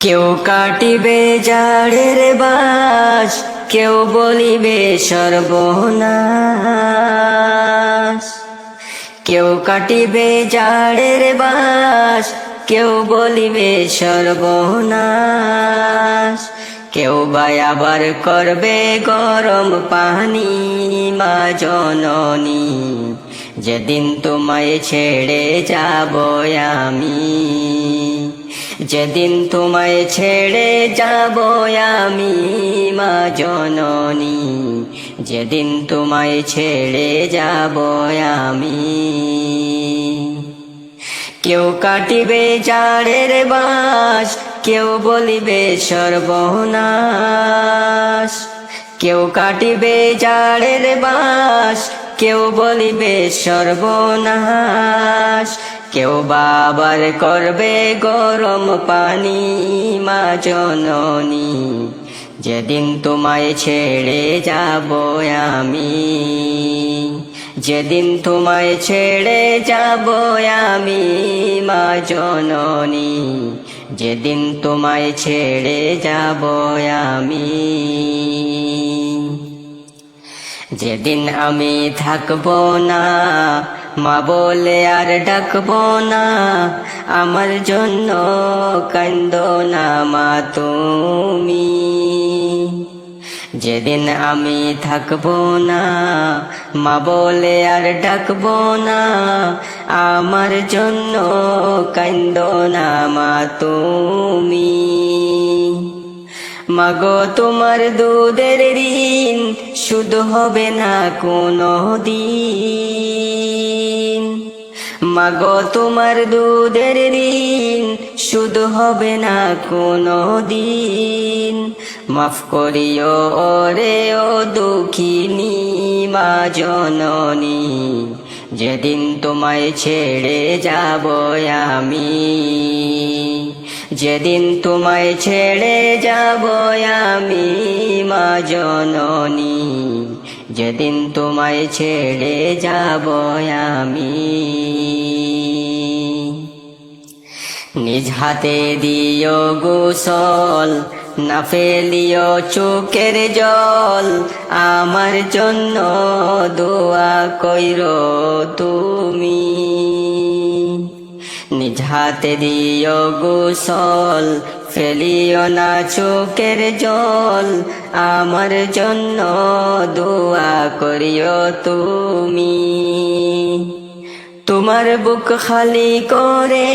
কেউ কাটিবে জাড়ের বাস, কেউ বলিবে সর্বনাশ। কেউ কাটিবে জাড়ের বাস, কেউ বলিবে সর্বনাশ। কেউ বা আবার করবে গরম পানি, মা জননী, যেদিন তোমায় ছেড়ে যাব আমি। যেদিন তোমায় ছেড়ে যাব আমি, মা জননী, যেদিন তোমায় ছেড়ে যাব আমি। কেউ কাটিবে জাড়ের বাস কেউ বলিবে সর্বনাশ। কেউ কাটিবে জাড়ের বাস কেউ বলিবে সর্বনাশ। কেউ বাবার করবে গরম পানি, মা জননী। যেদিন তোমায় ছেড়ে যাব আমি, যেদিন তোমায় ছেড়ে যাব আমি, মা জননী। যেদিন তোমায় ছেড়ে যাব আমি, যেদিন আমি থাকব না মা বলে, আর ডাকবো না, আমার জন্য কান্দ না মা তুমি। যেদিন আমি থাকব না, মা বলে, আর ডাকবো না, আমার জন্য কান্দ না মা তুমি। মাগো, তোমার দুধের ঋণ শুধু হবে না কোনো দিন মাগো, তোমার দুধের ঋণ শুধু হবে না কোনো দিন মাফ করিও ওরে ও দুঃখিনী মা জননী, যেদিন তোমায় ছেড়ে যাব আমি। যেদিন তোমায় ছেড়ে যাব আমি, মা জননী। যেদিন তোমায় ছেড়ে যাব আমি। নিজ হাতে দিও গোসল, না ফেলিও চোখের জল। আমার জন্য দোয়া কইর তুমি। নিজ হাতে দিও গোসল, ফেলিও না চোখের জল। আমার জন্য দোয়া করিও তুমি। তোমার বুক খালি করে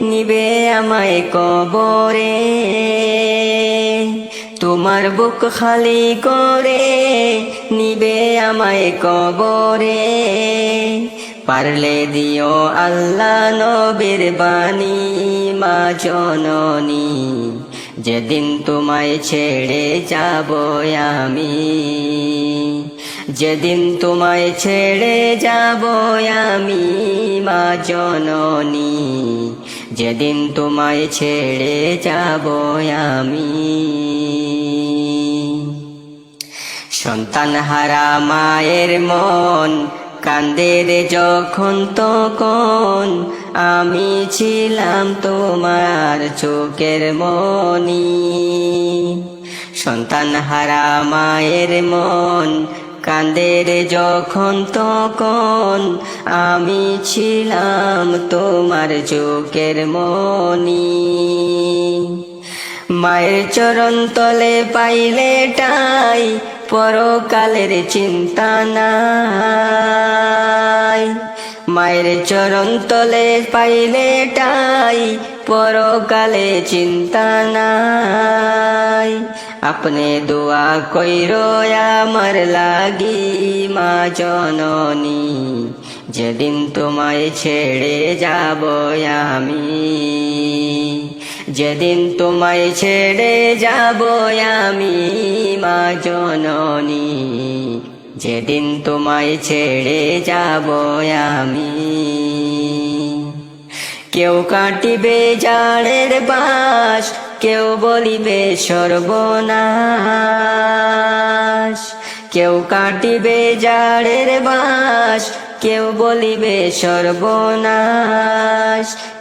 নিবে আমায় কবরে। তোমার বুক খালি করে নিবে আমায় কবরে। পারলে দিও আল্লাহ নবীর বাণী, মা জননী। যেদিন তোমায় ছেড়ে যাব আমি, যেদিন তোমায় ছেড়ে যাব আমি, মা জননী। যেদিন তোমায় ছেড়ে যাব আমি। সন্তান হারা মায়ের মন কান্দে রে যখন তখন আমি ছিলাম তোমার চোখের মনি। সন্তান হারা মায়ের মন, কান্দে রে যখন তখন আমি ছিলাম তোমার চোখের মনি। মায়ের চরণ তলে পাইলে টাই পরকালের চিন্তা নাই। মায়ের চরণ তলে পাইলে টাই পরকালে চিন্তা নাই। আপনি দোয়া কইর আমার লাগি মা জননী, যেদিন তোমায় ছেড়ে যাব আমি। যেদিন তোমায় ছেড়ে যাব আমি, মা জননী, যেদিন তোমায় ছেড়ে যাব আমি। কেউ কাটিবে জাড়ের বাস, কেউ বলিবে সর্বনাশ। কেউ কাটিবে জাড়ের বাস, কেউ বলিবে সর্বনাশ।